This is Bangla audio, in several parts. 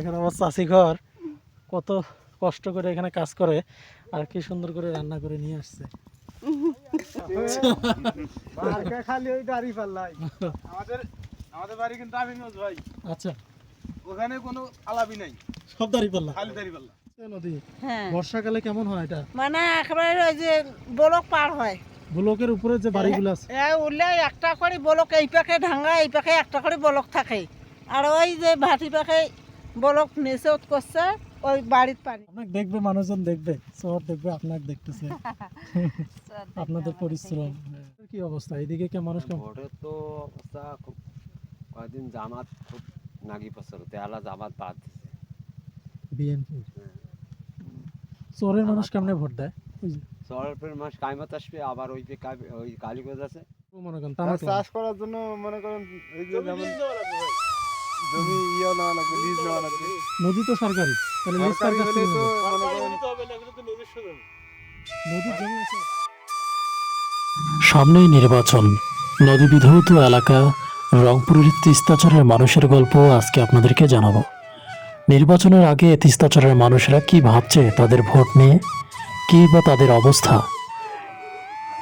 এখানে আমার চাষি ঘর। কত কষ্ট করে এখানে কাজ করে আর কি সুন্দর করে রান্না করে নিয়ে আসছে। খালি ওই দাড়ি পাল্লাই। আমাদের আমাদের বাড়ি কিন্তু আমিনগঞ্জ ভাই। আচ্ছা। ওখানে কোনো আলাপই নাই। সব দাঁড়ি পাল্লা? খালি দাড়ি পাল্লা। নদী হ্যাঁ। বর্ষাকালে কেমন হয় এটা? মানে একেবারে ওই যে বলক পার হয়। ব্লকের উপরে যে বাড়িগুলো আছে। উঠলে একটা করে বলক এই পাখে ঢাঙ্গা এই পাখে একটা করে বলক থাকে। আর ওই যে ভাটি পাখে বলক নেচে করছে ওই বাড়ির পানি আপনাকে দেখবে মানুষজন দেখবে শহর দেখবে আপনাকে দেখতেছে। আপনাদের পরিশ্রম। কি অবস্থা? এইদিকে কে মানুষ কেমন? তো অবস্থা খুব কয়েকদিন জামাত খুব নাগি পছর তেলা জামাত বাদ বিএনপি? চোরের মানুষ কেমনে ভোট দেয়? চরের মাস কাইমত আসবে আবার ওই যে ওই কালীগঞ্জ আছে। মনে করেন চাষ করার জন্য মনে করেন এই যে যেমন জমি ইয়ে নেওয়া লাগবে লিজ নেওয়া লাগবে নদী তো সরকারি তাহলে লিজ কার কাছ থেকে নেবে? নদীর জমি আছে। সামনেই নির্বাচন। নদী বিধৌত এলাকা রংপুরের তিস্তাচরের মানুষের গল্প আজকে আপনাদেরকে জানাব। নির্বাচনের আগে তিস্তাচরের মানুষেরা কি ভাবছে তাদের ভোট নিয়ে? কি বা তাদের অবস্থা?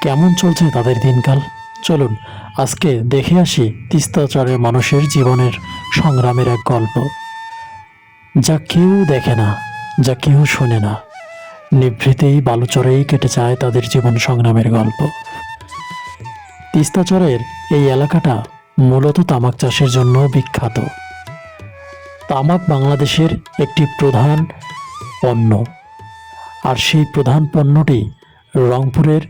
কেমন চলছে তাদের দিনকাল? চলুন আজকে দেখে আসি তিস্তাচরের মানুষের জীবনের সংগ্রামের এক গল্প। যা কেউ দেখে না, যা কেউ শোনে না। নিভৃতেই বালুচরেই কেটে যায় তাদের জীবন সংগ্রামের গল্প। তিস্তাচরের এই এলাকাটা মূলত তামাক চাষের জন্য বিখ্যাত। তামাক বাংলাদেশের একটি প্রধান পণ্য। আর সেই প্রধান পণ্যটি রংপুরের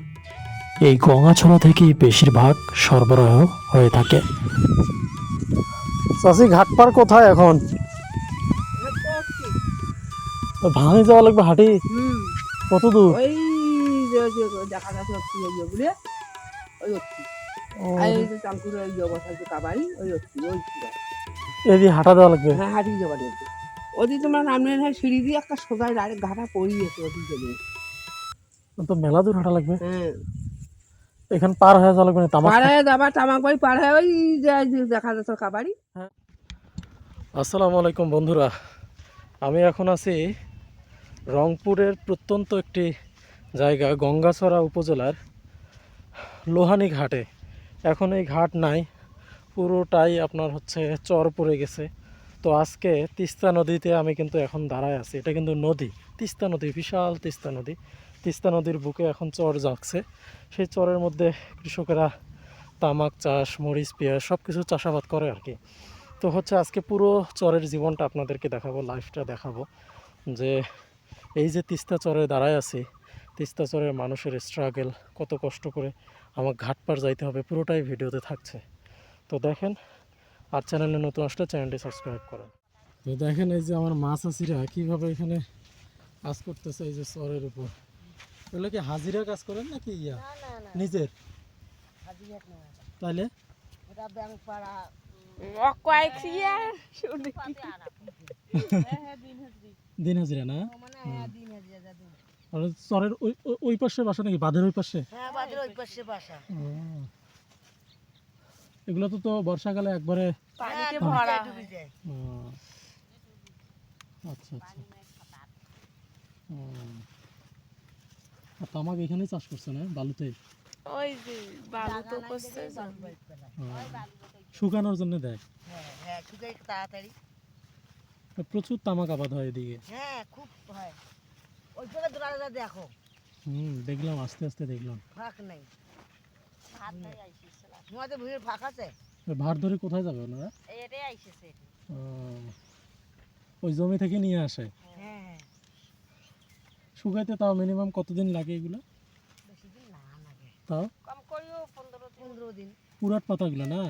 এই গঙ্গাছড়া থেকেই বেশিরভাগ সরবরাহ হয়ে থাকে। চাষি ঘাট পার কোথায় এখন? ভাঙে যাওয়া লাগবে হাঁটি কত দূর হাঁটা দেওয়া লাগবে। হ্যাঁ হাঁটি ওদি তোমার নামলে না সিঁড়ি দিয়ে একটা ডাইরেক্ট ঘাটা পড়িয়েছে ওদি চলে তো মেলা দূর হাঁটা লাগবে। হ্যাঁ এখান পার হয়ে যাওয়া লাগবে না তামাক? যাবা বাড়ি ওই দেখা যাচ্ছে কাবাড়ি আসসালামু আলাইকুম বন্ধুরা। আমি এখন আছি রংপুরের প্রত্যন্ত একটি জায়গা, গঙ্গাছড়া উপজেলার লোহানি ঘাটে। এখন এই ঘাট নাই, পুরোটাই আপনার হচ্ছে চর পড়ে গেছে। তো আজকে তিস্তা নদীতে আমি কিন্তু এখন দাঁড়ায় আছি। এটা কিন্তু নদী, তিস্তা নদী, বিশাল তিস্তা নদী। তিস্তা নদীর বুকে এখন চর জাগছে সেই চরের মধ্যে কৃষকেরা তামাক চাষ, মরিচ, পেঁয়াজ সব কিছু চাষাবাদ করে আর কি। তো হচ্ছে আজকে পুরো চরের জীবনটা আপনাদেরকে দেখাবো লাইফটা দেখাবো। যে এই যে তিস্তা চরে দাঁড়ায় আছি তিস্তা চরের মানুষের স্ট্রাগল কত কষ্ট করে আমার ঘাট পার যাইতে হবে পুরোটাই ভিডিওতে থাকছে। তো দেখেন আর চ্যানেলে নতুন আসলে চ্যানেলটি সাবস্ক্রাইব করেন। তো দেখেন এই যে আমার মাছ আছিরা কীভাবে এখানে কাজ করতেছে এই যে চরের উপর। এগুলো কি হাজিরা কাজ করেন নাকি ইয়া? নিজের? তাইলে? কয়েক দিন হাজিরা না? চরের ওই ওই- ওই পাশে বাসা নাকি? বাঁধের ওই পাশে? হ্যাঁ বাজার ওই পাশে বাসা। এগুলো তো তো বর্ষাকালে একবারে পানিতে ভরা। ও, আচ্ছা আচ্ছা। আর তামাক এখানেই চাষ করছে না? বালুতে ওই যে বালু তো করছে। শুকানোর জন্য দেয়। হ্যাঁ শুকাই তাড়াতাড়ি। প্রচুর তামাক আবাদ হয় এদিকে। হ্যাঁ খুব হয়। ওই দেখো। হুম দেখলাম আস্তে আস্তে দেখলাম। ফাঁক নেই। তোমাদের ভিড় ফাঁক আছে? ভার ধরে কোথায় যাবে ওনারা? ওই জমি থেকে নিয়ে আসে। হ্যাঁ শুকাইতে তাও মিনিমাম কতদিন লাগে এগুলো? বেশি দিন না লাগে। তাও? কম করিও দিন। পুরাট পাতাগুলো না?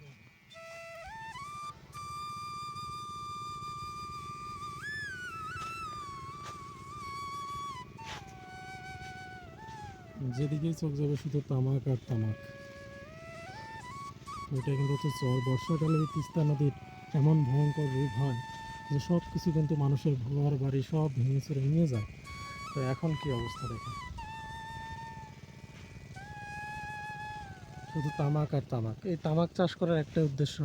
যায়। যেদিকেই চোখ যাবে শুধু তামাক আর তামাক। এটা কিন্তু হচ্ছে চর বর্ষাকালে তিস্তা নদীর এমন ভয়ঙ্কর রূপ হয় যে সব কিছু কিন্তু মানুষের ঘর, বাড়ি সব ভেঙে চুরে নিয়ে যায়। তো এখন কি অবস্থা দেখেন? শুধু তামাক আর তামাক। এই তামাক চাষ করার একটা উদ্দেশ্য,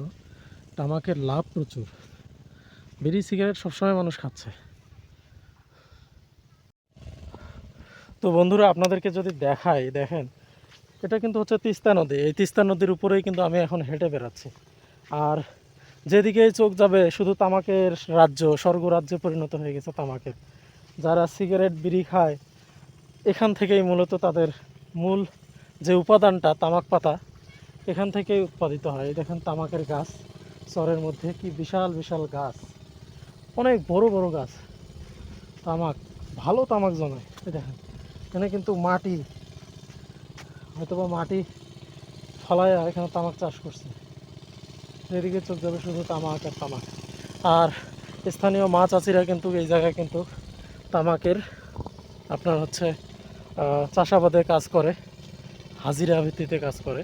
তামাকের লাভ প্রচুর। বিড়ি, সিগারেট সবসময় মানুষ খাচ্ছে। তো বন্ধুরা, আপনাদেরকে যদি দেখাই, দেখেন, এটা কিন্তু হচ্ছে তিস্তা নদী। এই তিস্তা নদীর উপরেই কিন্তু আমি এখন হেঁটে বেড়াচ্ছি। আর যেদিকেই চোখ যাবে, শুধু তামাকের রাজ্য স্বর্গরাজ্যে পরিণত হয়ে গেছে তামাকের। যারা সিগারেট, বিড়ি খায়, এখান থেকেই মূলত তাদের মূল যে উপাদানটা তামাক পাতা, এখান থেকেই উৎপাদিত হয়। দেখেন তামাকের গাছ, চরের মধ্যে কি বিশাল বিশাল গাছ। অনেক বড় বড় গাছ। তামাক, ভালো তামাক জমায় দেখেন, এখানে কিন্তু মাটি, হয়তোবা মাটি ফলায় এখানে তামাক চাষ করছে। যেদিকে চোখ যাবে শুধু তামাক আর তামাক। আর স্থানীয় মাছ চাষিরা কিন্তু এই জায়গায় কিন্তু তামাকের আপনার হচ্ছে চাষাবাদে কাজ করে। হাজিরা ভিত্তিতে কাজ করে।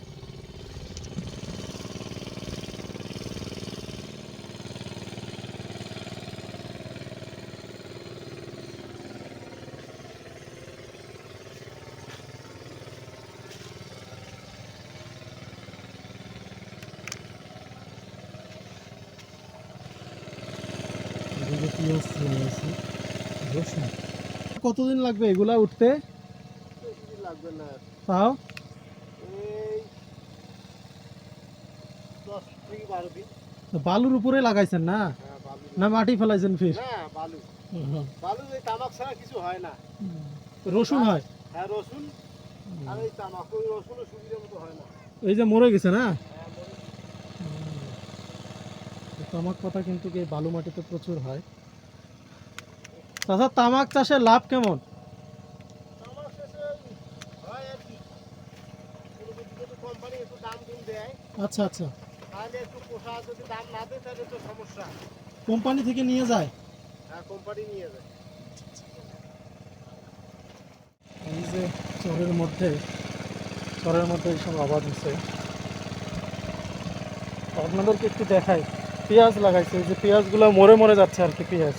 কতদিন লাগবে এগুলা উঠতে? লাগবে না? তাও এই দশ থেকে বারো দিন বালুর উপরে লাগাইছেন না? না মাটি ফেলাইছেন ফির? বালু। বালু এই তামাক ছাড়া কিছু হয় না। রসুন হয়? হ্যাঁ রসুন। আর এই তামাক ওই রসুনের সুবিধা মতো হয় না। এই যে মরে গেছে না? হ্যাঁ, তামাক পাতা কিন্তু এই বালু মাটিতে প্রচুর হয়? তাছাড়া তামাক চাষে লাভ কেমন? আচ্ছা আচ্ছা। তাহলে একটু পোষা যদি দাম না দেয় তাহলে তো সমস্যা। কোম্পানি থেকে নিয়ে যায়? হ্যাঁ কোম্পানি নিয়ে যায়। এই যে চরের মধ্যে চরের মধ্যে এইসব আবাদ হচ্ছে। আপনাদেরকে একটু দেখাই। পেঁয়াজ লাগাইছে যে পেঁয়াজগুলো মরে মরে যাচ্ছে আর কি পেঁয়াজ।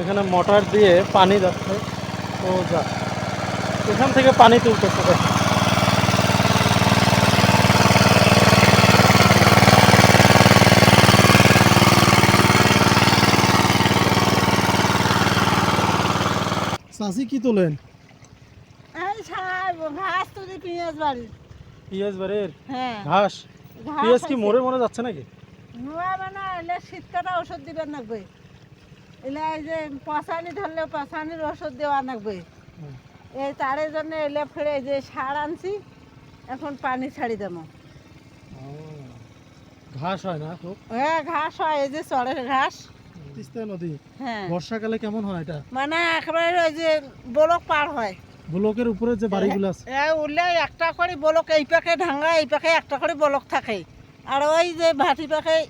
এখানে মোটর দিয়ে পানি যাচ্ছে। ও যা এখান থেকে পানি তুলতেছে। চাষি কি তোলেন? এই সার ঘাস তুলি পেঁয়াজ বাড়ি। পেঁয়াজ বাড়ির? হ্যাঁ। ঘাস? পেঁয়াজ কি। মরে মরে যাচ্ছে নাকি? নোয়া মানে এলে শীতকাটা ওষুধ দিবেন লাগবে। এলে এই যে পশানি ধরলে পশানির ওষুধ দেওয়া লাগবে। হুম। এই তারের জন্য এলে ফেরে যে সার আনছি এখন পানি ছাড়ি দেবো। ঘাস হয় না খুব? হ্যাঁ ঘাস হয় এই যে চড়ের ঘাস। তিস্তা নদী। হ্যাঁ। বর্ষাকালে কেমন হয় এটা? মানে একেবারে ওই যে বলক পার হয়। ব্লকের উপরে যে বাড়িগুলো আছে। এ উঠলে একটা করে বলক এই পাখে ভাঙা এই পাখে একটা করে বলক থাকে। আর ওই যে ভাটি পাখে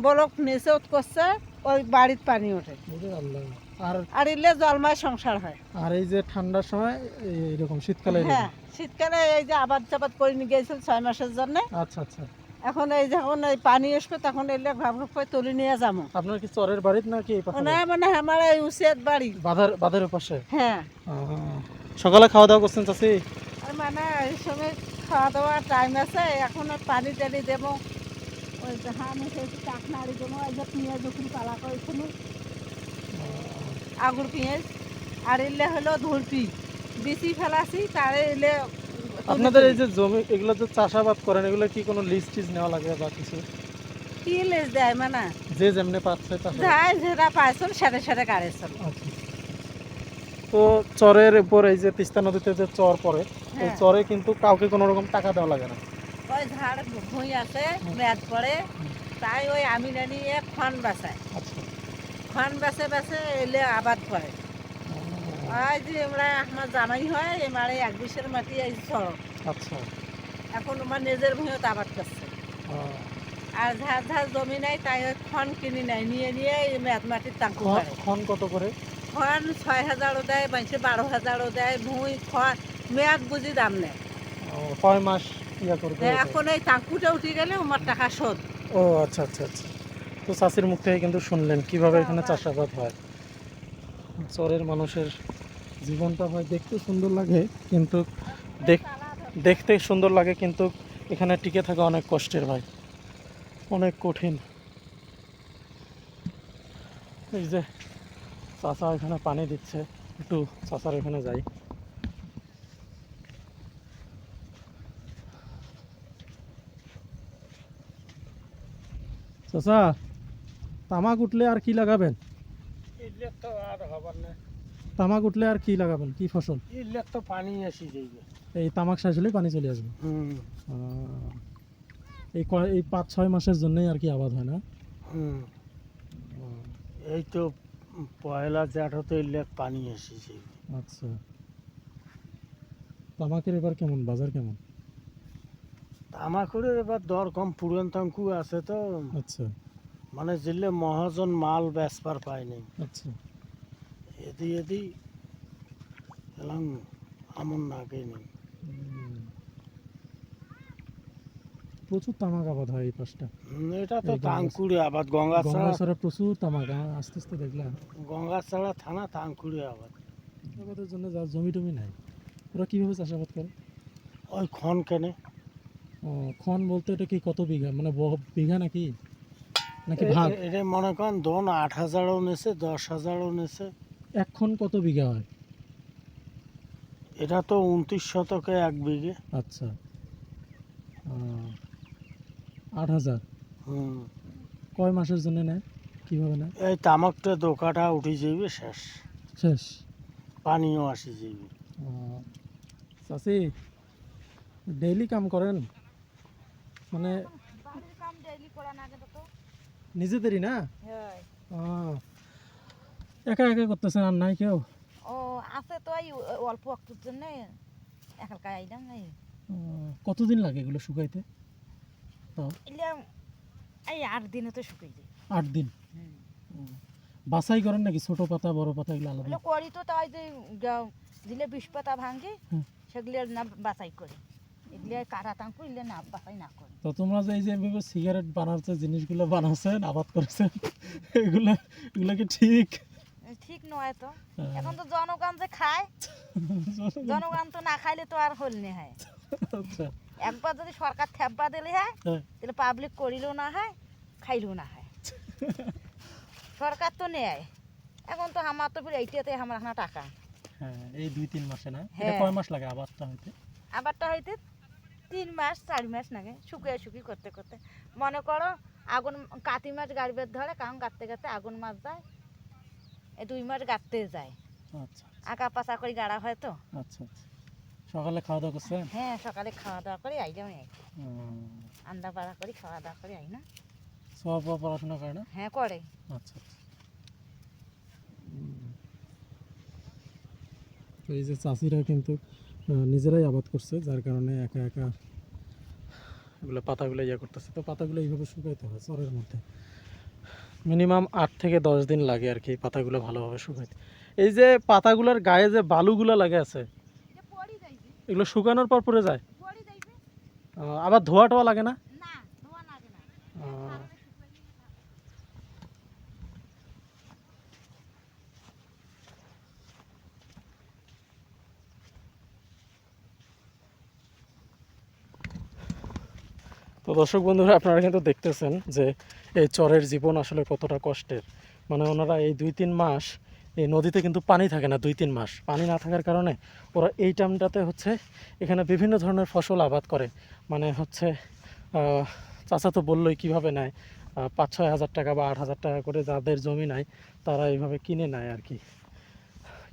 বলক নেচে করছে ওই বাড়ির পানি ওঠে। আল্লাহ। আর আর ইলে জলমায় সংসার হয়। আর এই যে ঠান্ডার সময় এই- এরকম শীতকালে হ্যাঁ শীতকালে এই যে আবাদ চাবাদ করে নিয়ে গেছিল ছয় মাসের জন্য। আচ্ছা আচ্ছা। এখন এই যখন এই পানি আসবে তখন এলে ভাব ভাব করে তুলে নিয়ে যাব আপনার কি চরের বাড়িতে নাকি না মানে আমার এই উচিত বাড়ি। বাঁধার বাঁধের পাশে? হ্যাঁ। সকালে খাওয়া দাওয়া করছেন চাষি আর মানে এই সময় খাওয়া দাওয়ার টাইম আছে এখন পানি টানি দেবো। ওই যে হাম এসেছি কাক নাড়ি দেবো এই যে পেঁয়াজ যখন পালা করেছিল আগুর পেঁয়াজ। আর এলে হলো ধুলপি বেশি ফেলাছি তারে এলে আপনাদের এই যে জমি এগুলো যে চাষাবাদ করেন এগুলো কি কোনো লিস্ট টিস নেওয়া লাগে বা কিছু? কি লেজ দেয় মানে? যে যেমনি পাচ্ছে চাষাবাদ যাই যেটা পাইছিল সেটা সেটা কাড়েছিল আচ্ছা। তো চরের উপর এই যে তিস্তা নদীতে যে চর পড়ে এই হ্যাঁ। চরে কিন্তু কাউকে কোনো রকম টাকা দেওয়া লাগে না। ওই ঝাড় ভুঁই আছে মেদ পড়ে তাই ওই আমি নিয়ে খন বাসায়। আচ্ছা। খন বাসে বাসে এলে আবাদ করে ওই যে আমরা আমার জামাই হয় এই মারে এক বিশের মাটি এই সড়ক আচ্ছা। এখন আমার নিজের ভূমিত আবাদ করছে আর ঝাড় ঝাড় জমি নাই তাই খন কিনি নাই নিয়ে নিয়ে এই মেদ মাটির টাঙ্কু খন- খন কত করে? খন ছয় হাজারও দেয় বাইশে বারো হাজারও দেয় ভুঁই খন মেয়াদ বুঝি দাম নেয় কয় মাস ইয়া করবে এখন এই টাঙ্কুটা উঠে গেলে আমার টাকা শোধ। ও আচ্ছা আচ্ছা আচ্ছা। তো চাষির মুখ থেকে কিন্তু শুনলেন কীভাবে এখানে চাষাবাদ হয়। চরের মানুষের জীবনটা হয় দেখতে সুন্দর লাগে, কিন্তু দেখ, দেখতে সুন্দর লাগে, কিন্তু এখানে টিকে থাকা অনেক কষ্টের ভাই। অনেক কঠিন। এই যে চাচা এখানে পানি দিচ্ছে, একটু চাচার এখানে যাই। চাচা, তামাক উঠলে আর কি লাগাবেন? তো আর হবার তামাক উঠলে আর কি লাগাবেন? কি ফসল? ইলেক তো পানি আসি যাইবে। এই তামাক শেষ হলেই পানি চলে আসবে। হুম। এই এই পাঁচ ছয় মাসের জন্যই আর কি আবাদ হয় না? হুম। এই তো পয়লা জ্যাঠো তো ইলেক পানি আসি যাইবে। আচ্ছা। তামাকের এবার কেমন? বাজার কেমন? আমাকে এবার দর কম পুরান তাঙ্কু আছে তো। আচ্ছা। মানে জিল্লে মহাজন মাল বেচবার পায় নাই। আচ্ছা। এদি এদি এলাম আমন নাগে নেই প্রচুর তামাক আবাদ হয় এই পাশটা। এটা তো এই তাঙ্কুড়ি আবাদ গঙ্গা ছাড়া প্রচুর তামাক আস্তে আস্তে দেখলাম। গঙ্গা ছাড়া থানা তাঙ্কুড়ি আবাদ। আবাদের জন্য যার জমি টমি নাই। ওরা কীভাবে চাষাবাদ করে? ওই খন কেনে। ও, খন বলতে এটা কি কত বিঘা? মানে বিঘা নাকি? নাকি ভাগ? এটা মনে করেন দোন আট হাজারও নেছে দশ হাজারও নেছে। এক খন কত বিঘা হয়? এটা তো উনত্রিশ শতকে এক বিঘে। আচ্ছা। আট হাজার। হুম। কয় মাসের জন্য নেয়? কীভাবে নেয়? এই তামাকটা দোকাটা উঠে যাইবে শেষ। শেষ। পানিও আসি যাইবে। আহ, চাচি ডেইলি কাম করেন? মানে নিজেদেরই না? আহ, একা একা করতেছেন আর নাই কেউ? ও আছে তো এই অল্প একটুর জন্য। একালকা আইলাম আহ, কতদিন লাগে এগুলো শুকাইতে? এলাম এই আট দিনে তো শুকিয়ে যায়। আট দিন? বাছাই করেন নাকি ছোট পাতা বড় পাতা এগুলো আলাদা? করি তো তাই যে দিলে বিষ পাতা ভাঙে। সেগুলো না বাছাই করি। তো তোমরা যে এই যে সিগারেট বানাচ্ছে জিনিসগুলো বানাচ্ছেন আবাদ করেছেন এগুলো এগুলো কি ঠিক? ঠিক নয় তো। হ্যাঁ। এখন তো জনগণ যে খায় জনগণ তো না খাইলে তো আর হল নে হয়। আচ্ছা। একবার যদি সরকার থেপবা দিলে হয় হ্যাঁ। তাহলে পাবলিক করিলেও না হয় খাইলেও না হয়। সরকার তো নেয়। এখন তো আমার তো পুরো এইটাতে আমার হানা টাকা। হ্যাঁ এই দুই তিন মাসে না? এটা হ্যাঁ। কয় মাস লাগে আবাদটা হইতে? আবারটা হইতে তিন মাস চার মাস লাগে শুকিয়ে শুকিয়ে করতে করতে। মনে করো আগুন কাতি মাছ গাড়বের ধরে কারণ গাঁততে গাঁততে আগুন মাছ যায়। এই দুই মাস গাঁততে যায়। আচ্ছা আঁকা পাচা করে গাড়া হয় তো। আচ্ছা আচ্ছা। সকালে খাওয়া দাওয়া করছেন? হ্যাঁ সকালে খাওয়া দাওয়া করে আইলাম আন্দা পাড়া করে খাওয়া দাওয়া করে আই না। সব বাবা পড়াশোনা করে না? হ্যাঁ করে। আচ্ছা আচ্ছা। তো এই যে চাষিরা কিন্তু নিজেরাই আবাদ করছে যার কারণে একা একা এগুলো পাতাগুলো ইয়ে করতেছে। তো পাতাগুলো এইভাবে শুকাইতে হয় চরের মধ্যে। মিনিমাম আট থেকে দশ দিন লাগে আর কি পাতাগুলো ভালোভাবে শুকাইতে এই যে পাতাগুলোর গায়ে যে বালুগুলো লাগে আছে এগুলো শুকানোর পর পড়ে যায়? আবার ধোয়া টোয়া লাগে না? তো দর্শক বন্ধুরা আপনারা কিন্তু দেখতেছেন যে এই চরের জীবন আসলে কতটা কষ্টের। মানে ওনারা এই দুই তিন মাস এই নদীতে কিন্তু পানি থাকে না, দুই তিন মাস। পানি না থাকার কারণে ওরা এই টাইমটাতে হচ্ছে এখানে বিভিন্ন ধরনের ফসল আবাদ করে। মানে হচ্ছে চাচা তো বললোই কীভাবে নেয়। পাঁচ ছয় হাজার টাকা বা আট হাজার টাকা করে যাদের জমি নাই, তারা এইভাবে কিনে নেয় আর কি।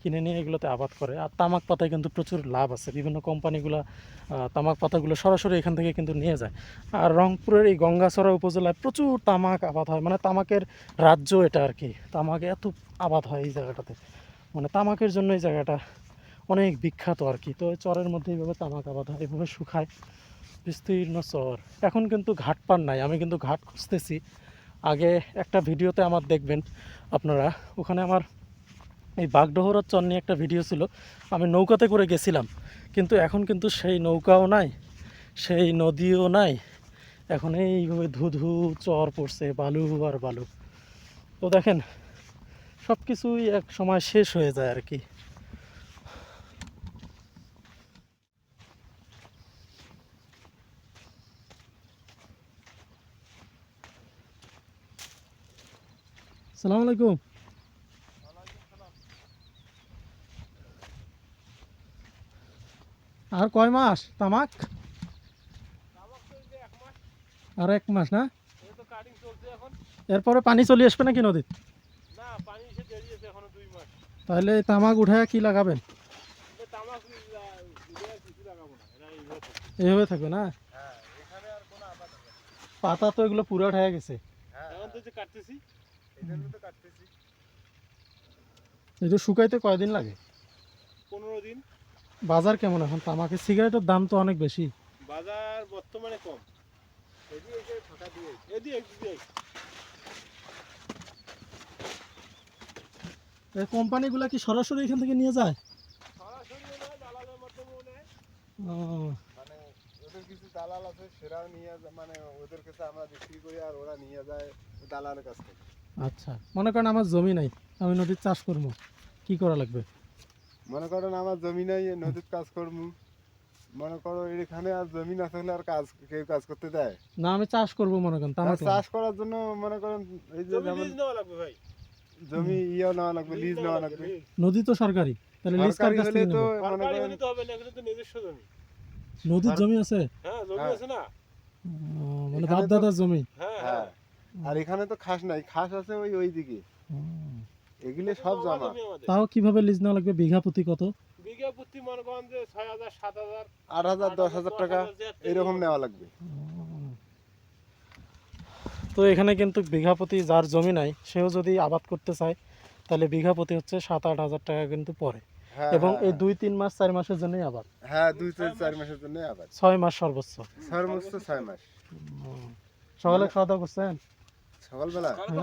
কিনে নিয়ে এগুলোতে আবাদ করে। আর তামাক পাতায় কিন্তু প্রচুর লাভ আছে। বিভিন্ন কোম্পানিগুলো তামাক পাতাগুলো সরাসরি এখান থেকে কিন্তু নিয়ে যায়। আর রংপুরের এই গঙ্গাচড়া উপজেলায় প্রচুর তামাক আবাদ হয়। মানে তামাকের রাজ্য এটা আর কি। তামাকে এত আবাদ হয় এই জায়গাটাতে। মানে তামাকের জন্য এই জায়গাটা অনেক বিখ্যাত আর কি। তো চরের মধ্যে এইভাবে তামাক আবাদ হয় এভাবে শুকায়। বিস্তীর্ণ চর। এখন কিন্তু ঘাট পার নাই। আমি কিন্তু ঘাট খুঁজতেছি। আগে একটা ভিডিওতে আমার দেখবেন আপনারা। ওখানে আমার এই বাগডোহরার চর নিয়ে একটা ভিডিও ছিল। আমি নৌকাতে করে গেছিলাম, কিন্তু এখন কিন্তু সেই নৌকাও নাই, সেই নদীও নাই। এখন এইভাবে ধুধু চর পড়ছে, বালু আর বালু। তো দেখেন সব কিছুই এক সময় শেষ হয়ে যায় আর কি। সালামালাইকুম আর কয় মাস? তামাক? আর এক মাস না? এরপরে পানি চলে আসবে নাকি নদীত? না পানি এসে দেরি আছে এখনও দুই মাস তাহলে তামাক উঠায় কি লাগাবেন? এইভাবে থাকবে। না? হ্যাঁ। পাতা তো এগুলো পুরো উঠে গেছে। এখন তো যে কাটতেছি এই জন্য তো কাটতেছি এটা শুকাইতে কয়দিন লাগে? পনেরো দিন। বাজার কেমন এখন? তামাকের সিগারেটের দাম তো অনেক বেশি। বাজার বর্তমানে কম। এই কোম্পানিগুলো কি সরাসরি এখান থেকে নিয়ে যায়? মানে ওদের কিছু দালাল আছে সেরাও নিয়ে যায়। মানে ওদের কাছে আমরা বিক্রি করি আর ওরা নিয়ে যায় দালালের কাছ থেকে। আচ্ছা। মনে করেন আমার জমি নাই আমি নদীর চাষ করব। কি করা লাগবে? মনে করেন আমার জমি নাই নদীর কাজ করব মনে করো এখানে আর জমি না থাকলে আর কাজ কেউ কাজ করতে দেয়? না আমি চাষ করব মনে করেন তামাক চাষ করার জন্য মনে করেন এই যে জমি যেমন লাগবে ভাই। জমি ইয়ে নেওয়া লাগবে লিজ নেওয়া লাগবে নদী তো সরকারি তাহলে লিজ কার কাছ থেকে নেব? সরকারি হলে তো হবে না এখানে তো নিজস্ব জমি। নদীর জমি আছে? হ্যাঁ জমি। আছে না। মানে বাপ দাদার জমি? হ্যাঁ হ্যাঁ। হ্যাঁ। আর এখানে তো খাস নাই খাস আছে ওই ওই দিকে এগুলো সব জমা। তাও কীভাবে লিজ নেওয়া লাগবে? বিঘা প্রতি কত? বিঘা প্রতি মনে করেন যে ছয় হাজার সাত হাজার আট হাজার দশ হাজার টাকা এরকম নেওয়া লাগবে। তো এখানে কিন্তু বিঘা প্রতি যার জমি নাই সেও যদি আবাদ করতে চায় তাহলে বিঘা প্রতি হচ্ছে সাত আট হাজার টাকা কিন্তু পড়ে। হ্যাঁ এবং হ্যাঁ, এই হ্যাঁ। দুই তিন মাস চার মাসের জন্যই আবাদ। হ্যাঁ দুই থেকে চার মাসের জন্য আবার ছয় মাস সর্বোচ্চ। সর্বোচ্চ ছয় মাস। সকালে খাওয়া দাওয়া করছেন? সকালবেলা আসছি।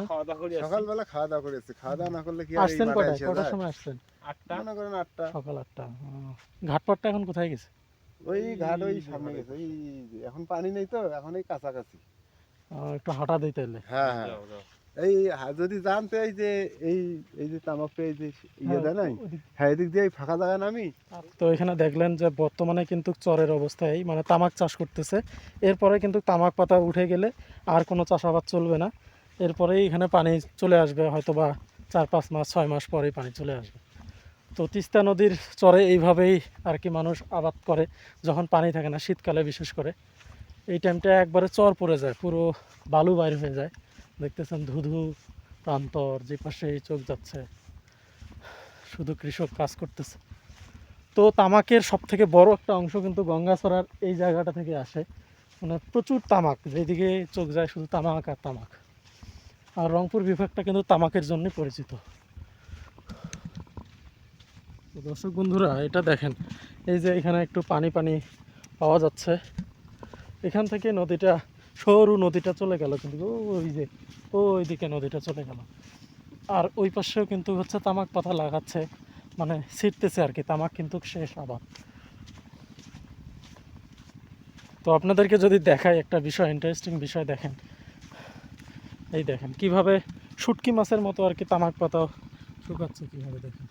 সকালবেলা খাওয়া দাওয়া করেছি খাওয়া দাওয়া না করলে কি আসছেন কটায়? কটার সময় আসছেন? আটটা। মনে করেন আটটা। সকাল আটটা। ঘাটপাটটা এখন কোথায় গেছে? ওই ঘাট ওই সামনে গেছে। ওই এখন পানি নেই তো এখন এই কাছাকাছি। একটু হাঁটা হ্যাঁ হ্যাঁ। এই যদি জানতে এই যে এই এই যে তামাকটা এই যে ইয়ে দেয় নাই? হ্যাঁ এদিক দিয়ে ফাঁকা জায়গা নামি? তো এখানে দেখলেন যে বর্তমানে কিন্তু চরের অবস্থায় মানে তামাক চাষ করতেছে। এরপরে কিন্তু তামাক পাতা উঠে গেলে আর কোনো চাষাবাদ চলবে না। এরপরেই এখানে পানি চলে আসবে হয়তো বা চার পাঁচ মাস, ছয় মাস পরেই পানি চলে আসবে। তো তিস্তা নদীর চরে এইভাবেই আর কি মানুষ আবাদ করে, যখন পানি থাকে না, শীতকালে বিশেষ করে। এই টাইমটা একবারে চর পড়ে যায়, পুরো বালু বাইর হয়ে যায়। দেখতেছেন ধুধু প্রান্তর, যে পাশেই চোখ যাচ্ছে। শুধু কৃষক কাজ করতেছে। তো তামাকের সব থেকে বড় একটা অংশ কিন্তু গঙ্গাছড়ার এই জায়গাটা থেকে আসে। মানে প্রচুর তামাক, যেদিকে চোখ যায় শুধু তামাক আর তামাক। আর রংপুর বিভাগটা কিন্তু তামাকের জন্য পরিচিত। দর্শক বন্ধুরা, এটা দেখেন, এই যে এখানে একটু পানি পানি পাওয়া যাচ্ছে। এখান থেকে নদীটা, সরু নদীটা চলে গেল কিন্তু, ওই যে ওই দিকে নদীটা চলে গেল। আর ওই পাশেও কিন্তু হচ্ছে তামাক পাতা লাগাচ্ছে মানে ছিটতেছে আর কি, তামাক কিন্তু শেষ আবার। তো আপনাদেরকে যদি দেখায় একটা বিষয় ইন্টারেস্টিং বিষয় দেখেন এই দেখেন, কীভাবে শুটকি মাছের মতো আর কি তামাক পাতা শুকাচ্ছে কীভাবে দেখেন।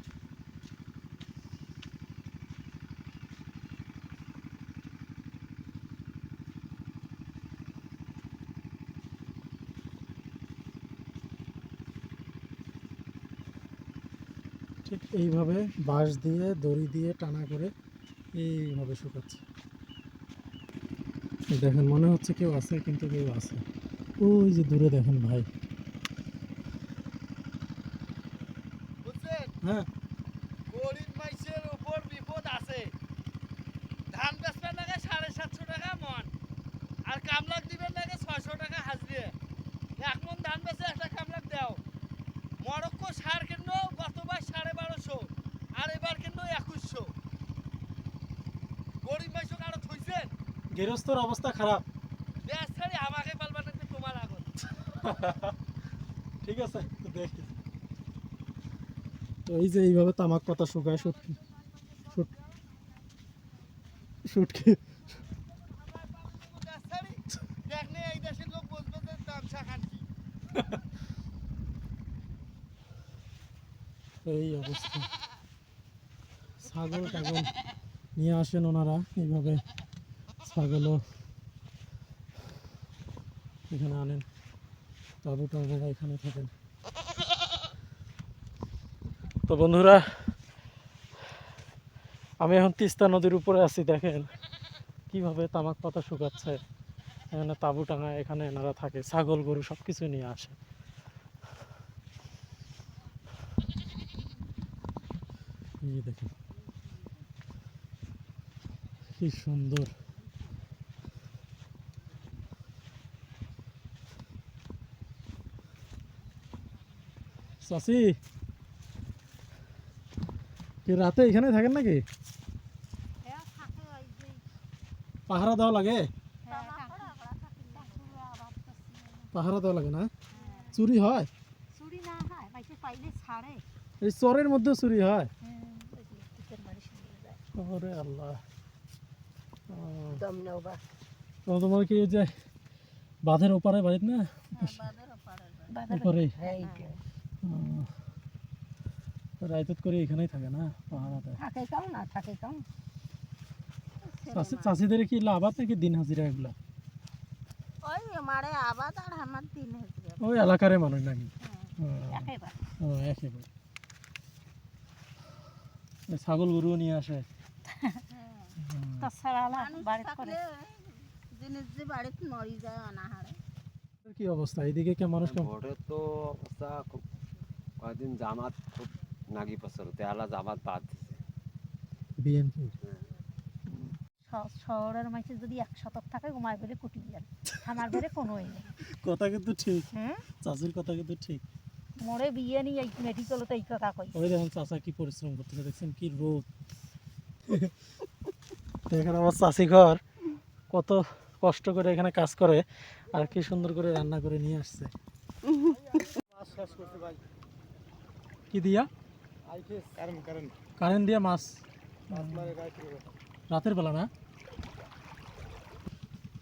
ঠিক এইভাবে বাঁশ দিয়ে, দড়ি দিয়ে টানা করে এইভাবে শুকাচ্ছে। দেখেন, মনে হচ্ছে কেউ আছে, কিন্তু কেউ আছে। ওই যে দূরে দেখেন ভাই। হ্যাঁ। গরিব মাইসের উপর বিপদ আছে। ধান বেচবেন সাড়ে সাতশো টাকা মন আর কামলাক দিবেন নাকি ছয়শো টাকা এক মন ধান বেচে একটা কামলাক দাও। মরক্কো সার গতবার সাড়ে বারোশো আর এবার একুশশো। গরিব মাইসক আরও থইছেন? গৃহস্থর অবস্থা খারাপ দেশ ছাড়ি আমাকে পালবা নাকি তোমার আগত ঠিক আছে তো দেখি তো এই যে এইভাবে তামাক পাতা শুকায় শুট শুটকি এই অবস্থা। ছাগল টাগল নিয়ে আসেন ওনারা এইভাবে। ছাগলও এখানে আনেন। তাবু টাবুরা এখানে থাকেন। তো বন্ধুরা, আমি এখন তিস্তা নদীর উপরে আছি, দেখেন। কীভাবে তামাক পাতা শুকাচ্ছে, এখানে তাঁবু টাঙা, এখানে এনারা থাকে, ছাগল, গরু সব কিছু নিয়ে আসে। দেখেন, কি সুন্দর। চাষি কি রাতে এখানে থাকেন নাকি? পাহারা দেওয়া লাগে? পাহারা দেওয়া লাগে না? চুরি হয়? চুরি না হয় বাইকে পাইলে ছাড়ে। এই চরের মধ্যে চুরি হয়? হ্যাঁ, ওরে আল্লাহ। তোমার কি যে বাঁধের ওপারে বাড়িত না? ওপারে। রাইতত করে এখানেই থাকে না পাহাড়াতে থাকে কাউ না থাকে চাষি- চাষিদের কি লাভাত নাকি দিন হাজিরা এগুলা? ওই আমারে আবাদ আর আমার দিন হাজিরা। ওই এলাকারে মানুষ নাকি? একেবারে। এই ছাগল গরু নিয়ে আসে। তাছাড়া জিনিস যে বাড়িতে মরি যায় কি অবস্থা? এইদিকে কে মানুষ কেমন? তো অবস্থা খুব কয়েকদিন জামাত খুব নাগি পছর তেলা জামাত বাদ দিছে। বিএনপি শহরের মাঝে যদি এক শতক থাকে ঘুমায় বেড়ে কুটি যান আমার বেড়ে কোনোই নেই। কথা কিন্তু ঠিক। হুম? চাষির কথা কিন্তু ঠিক। মোরে বিয়ে নিয়ে এই মেডিকেলতে এই কথা কই ওই দেখেন চাষা কি পরিশ্রম করতেছে দেখছেন কি রোদ। দেখেন আমার চাষি ঘর কত কষ্ট করে এখানে কাজ করে আর কি সুন্দর করে রান্না করে নিয়ে আসছে। শেষ করছে ভাই কি দিয়া? কারেন্ট দিয়ে মাছ। রাতের বেলা না?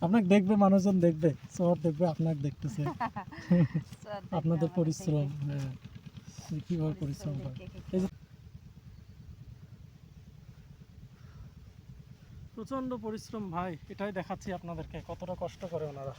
আপনাকে দেখবে, মানুষজন দেখবে দেখবে, আপনাকে দেখতেছে। আপনাদের পরিশ্রম হ্যাঁ। পরিশ্রম করে। পরিশ্রম ভাই, এটাই দেখাচ্ছি আপনাদেরকে, কতটা কষ্ট করে ওনারা।